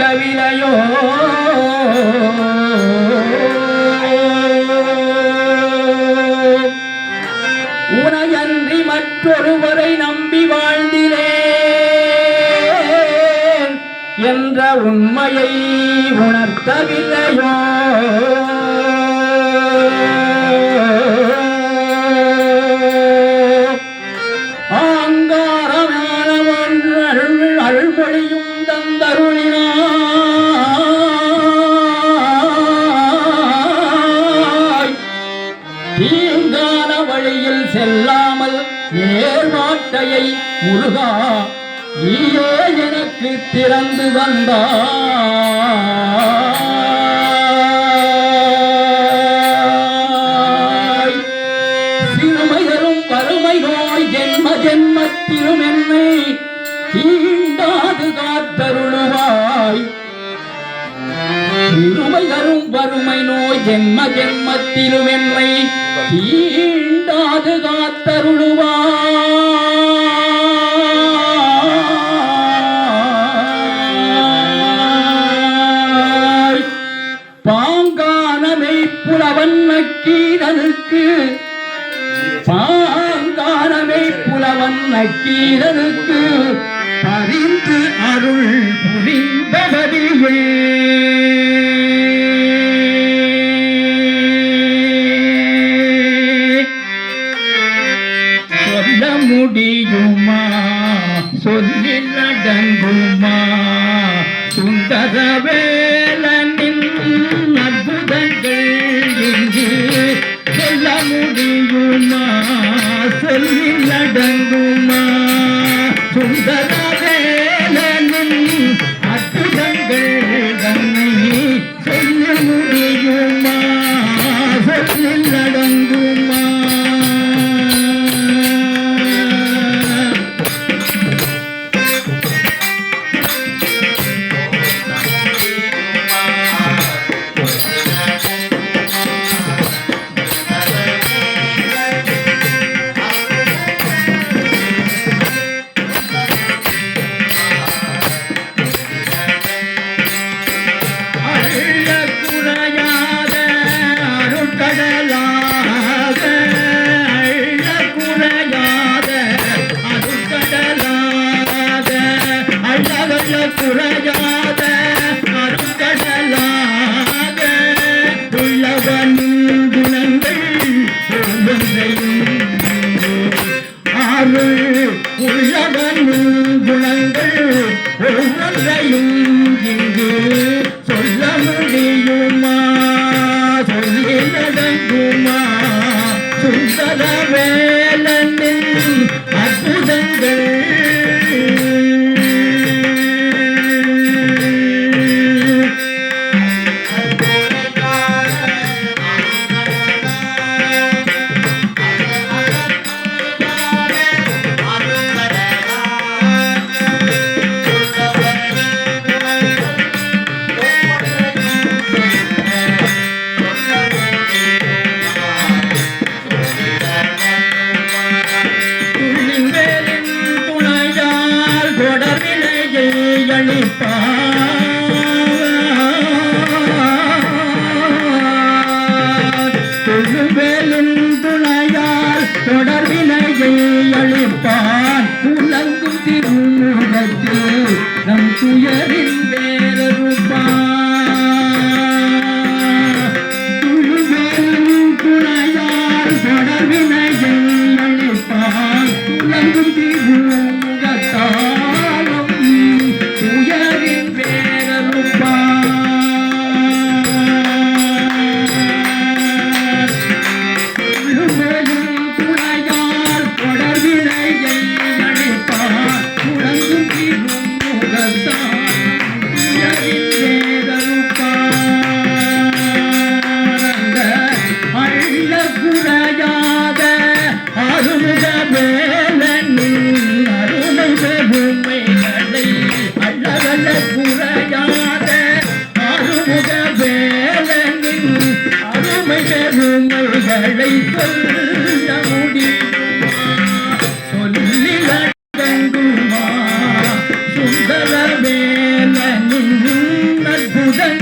கவிதையோ? உனையன்றி மற்றொருவரை நம்பி வாழ்ந்திலே என்ற உண்மையை உணர்த்தவில்லையோ? தீங்கான வழியில் செல்லாமல் நேர்மாட்டையை முருகா நீயே எனக்கு திறந்து வந்தாய் சிறுமையரும் வறுமை நோய் ஜென்ம ஜென்மத்திலும் என்னை தீண்டாது காத்தருளுவாய். சிறுமையரும் வறுமை நோய் ஜென்ம ஜென்மத்திலும் என்னை தீண்டாது காத்தருளுவா பாங்கானமை புலவன் நக்கீரனுக்கு பாங்கானமை புலவன் நக்கீரனுக்கு பரிந்து அருள் புரிந்தவரியே. தங்குமா? அடங்குமா சுந்தர வேலனின் அற்புதங்கள் இங்கு சொல்ல முடியுமா? சொல்லி நடங்குமா சுந்தர அள்ளவல்ல அளிப்பார் துணையால் தொடர்பினையை அளிப்பான். உலங்கும் திருமுகத்தில் நம் துயரில் கதைகளை சொல்ல முடியுமா சொல்லி அடங்குமா சுந்தர வேலனின் பூதங்கள்